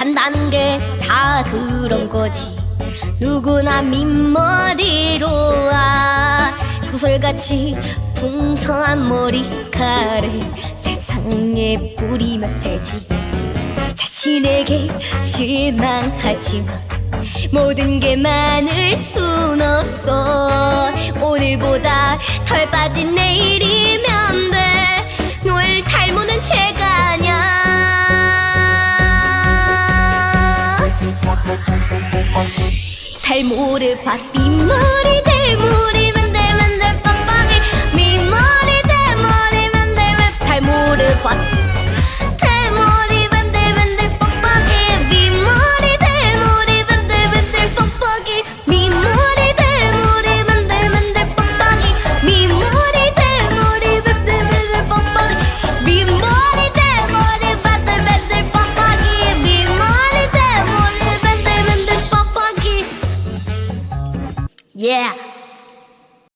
태어난 게다 그런 거지. 누구나 민머리로 와. 소설같이 풍성한 머리카락을 세상에 뿌리며 살지. 자신에게 실망하지만 모든 게 많을 순 없어. 오늘보다 덜 빠진 내일이 모를 봐 빗머리 대머 Yeah